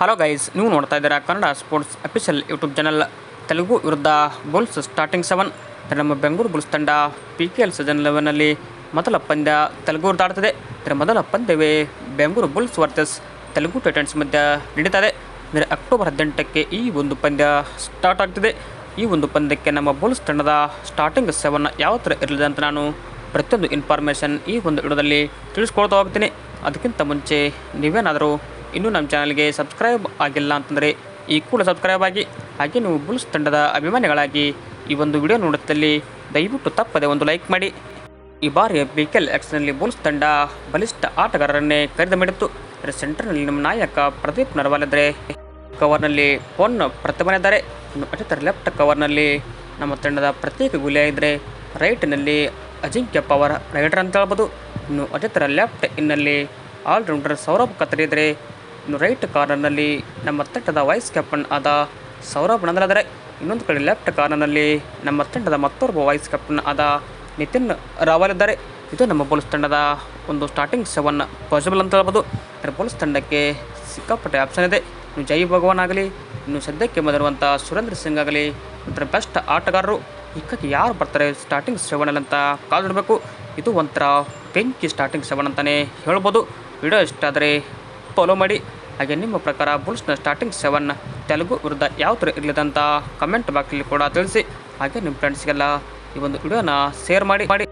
Hello guys ನೀವು ನೋಡ್ತಾ ಇದ್ದೀರಾ Kannada sports official YouTube channel Telugu ವಿರುದ್ಧ ಬುಲ್ಸ್ ಸ್ಟಾರ್ಟಿಂಗ್ ಸೆವೆನ್ ನಮ್ಮ ಬೆಂಗಳೂರು ಬುಲ್ಸ್ ತಂಡ ಪಿ ಕೆ ಎಲ್ ಸೀಸನ್ ಲೆವೆನಲ್ಲಿ ಮೊದಲ ಪಂದ್ಯ ತೆಲುಗು ಆಡ್ತಿದೆ. ಇದರ ಮೊದಲ ಪಂದ್ಯವೇ Bengaluru bulls versus Telugu titans ಮಧ್ಯ ನಡೀತದೆ. ಅಂದರೆ ಅಕ್ಟೋಬರ್ ಹದಿನೆಂಟಕ್ಕೆ ಈ ಒಂದು ಪಂದ್ಯ ಸ್ಟಾರ್ಟ್ ಆಗ್ತದೆ. ಈ ಒಂದು ಪಂದ್ಯಕ್ಕೆ ನಮ್ಮ ಬುಲ್ಸ್ ತಂಡದ ಸ್ಟಾರ್ಟಿಂಗ್ ಸೆವೆನ್ ಯಾವ ಥರ ಇರಲಿದೆ ಅಂತ ನಾನು ಪ್ರತಿಯೊಂದು ಇನ್ಫಾರ್ಮೇಷನ್ ಈ ಒಂದು ವಿಡಿಯೋದಲ್ಲಿ ತಿಳಿಸ್ಕೊಳ್ತಾ ಹೋಗ್ತೀನಿ. ಅದಕ್ಕಿಂತ ಮುಂಚೆ ನೀವೇನಾದರೂ ಇನ್ನೂ ನಮ್ಮ ಚಾನಲ್ಗೆ ಸಬ್ಸ್ಕ್ರೈಬ್ ಆಗಿಲ್ಲ ಅಂತಂದರೆ ಈ ಕೂಡ ಸಬ್ಸ್ಕ್ರೈಬ್ ಆಗಿ, ಹಾಗೆ ನೀವು ಬುಲ್ಸ್ ತಂಡದ ಅಭಿಮಾನಿಗಳಾಗಿ ಈ ಒಂದು ವಿಡಿಯೋ ನೋಡುತ್ತಲ್ಲಿ ದಯವಿಟ್ಟು ತಪ್ಪದೆ ಒಂದು ಲೈಕ್ ಮಾಡಿ. ಈ ಬಾರಿಯ ಬಿ ಕೆ ಎಲ್ ಎಕ್ಸ್ನಲ್ಲಿ ಬುಲ್ಸ್ ತಂಡ ಬಲಿಷ್ಠ ಆಟಗಾರರನ್ನೇ ಖರೀದಿ ಮಾಡಿತ್ತು ಸೆಂಟರ್ನಲ್ಲಿ ನಮ್ಮ ನಾಯಕ ಪ್ರದೀಪ್ ನರ್ವಾಲ್ ಇದ್ದರೆ ಕವರ್ನಲ್ಲಿ ಇದ್ದಾರೆ ಇನ್ನು ಅಜಿತರ ಲೆಫ್ಟ್ ಕವರ್ನಲ್ಲಿ ನಮ್ಮ ತಂಡದ ಪ್ರತ್ಯೇಕ ಗುಲಿಯಾಗಿದ್ದರೆ ರೈಟ್ನಲ್ಲಿ ಅಜಿಂಕ್ಯ ಪವರ್ ರೈಡರ್ ಅಂತ ಹೇಳ್ಬೋದು. ಇನ್ನು ಅಜಿತರ ಲೆಫ್ಟ್ ಇನ್ನಲ್ಲಿ ಆಲ್ರೌಂಡರ್ ಸೌರಭ್ ಕತ್ರಿ ಇದ್ದರೆ ಇನ್ನು ರೈಟ್ ಕಾರ್ನರ್ನಲ್ಲಿ ನಮ್ಮ ತಂಡದ ವೈಸ್ ಕ್ಯಾಪ್ಟನ್ ಆದ ಸೌರಭ್ ನಂದಲಿದ್ದಾರೆ ಇನ್ನೊಂದು ಕಡೆ ಲೆಫ್ಟ್ ಕಾರ್ನರ್ನಲ್ಲಿ ನಮ್ಮ ತಂಡದ ಮತ್ತೊಬ್ಬ ವೈಸ್ ಕ್ಯಾಪ್ಟನ್ ಆದ ನಿತಿನ್ ರಾವಲ್ ಇದ್ದಾರೆ. ಇದು ನಮ್ಮ ಪೊಲೀಸ್ ತಂಡದ ಒಂದು ಸ್ಟಾರ್ಟಿಂಗ್ ಸೆವೆನ್ ಪಾಸಿಬಲ್ ಅಂತ ಹೇಳ್ಬೋದು. ಅದರ ಪೊಲೀಸ್ ತಂಡಕ್ಕೆ ಸಿಕ್ಕಾಪಟ್ಟೆ ಆಪ್ಷನ್ ಇದೆ. ಇನ್ನು ಜೈ ಭಗವಾನ್ ಆಗಲಿ, ಇನ್ನು ಸದ್ಯಕ್ಕೆ ಬಂದಿರುವಂಥ ಸುರೇಂದ್ರ ಸಿಂಗ್ ಆಗಲಿ ಒಂಥರ ಬೆಸ್ಟ್ ಆಟಗಾರರು. ಇಕ್ಕಕ್ಕೆ ಯಾರು ಬರ್ತಾರೆ ಸ್ಟಾರ್ಟಿಂಗ್ ಸೆವೆನಲ್ಲಿ ಅಂತ ಕಾದಿಡಬೇಕು ಇದು ಒಂಥರ ಬೆಂಕಿ ಸ್ಟಾರ್ಟಿಂಗ್ ಸೆವೆನ್ ಅಂತಲೇ ಹೇಳ್ಬೋದು. ವಿಡಿಯೋ ಇಷ್ಟ ಆದರೆ ಫಾಲೋ ಮಾಡಿ. ಹಾಗೆ ನಿಮ್ಮ ಪ್ರಕಾರ ಬುಲ್ಸ್ನ ಸ್ಟಾರ್ಟಿಂಗ್ ಸೆವೆನ್ ತೆಲುಗು ವಿರುದ್ಧ ಯಾವ ಥರ ಇರಲಿದೆ ಅಂತ ಕಮೆಂಟ್ ಬಾಕ್ಸಲ್ಲಿ ಕೂಡ ತಿಳಿಸಿ. ಹಾಗೆ ನಿಮ್ಮ ಫ್ರೆಂಡ್ಸ್ಗೆಲ್ಲ ಈ ಒಂದು ವಿಡಿಯೋನ ಶೇರ್ ಮಾಡಿ ಮಾಡಿ.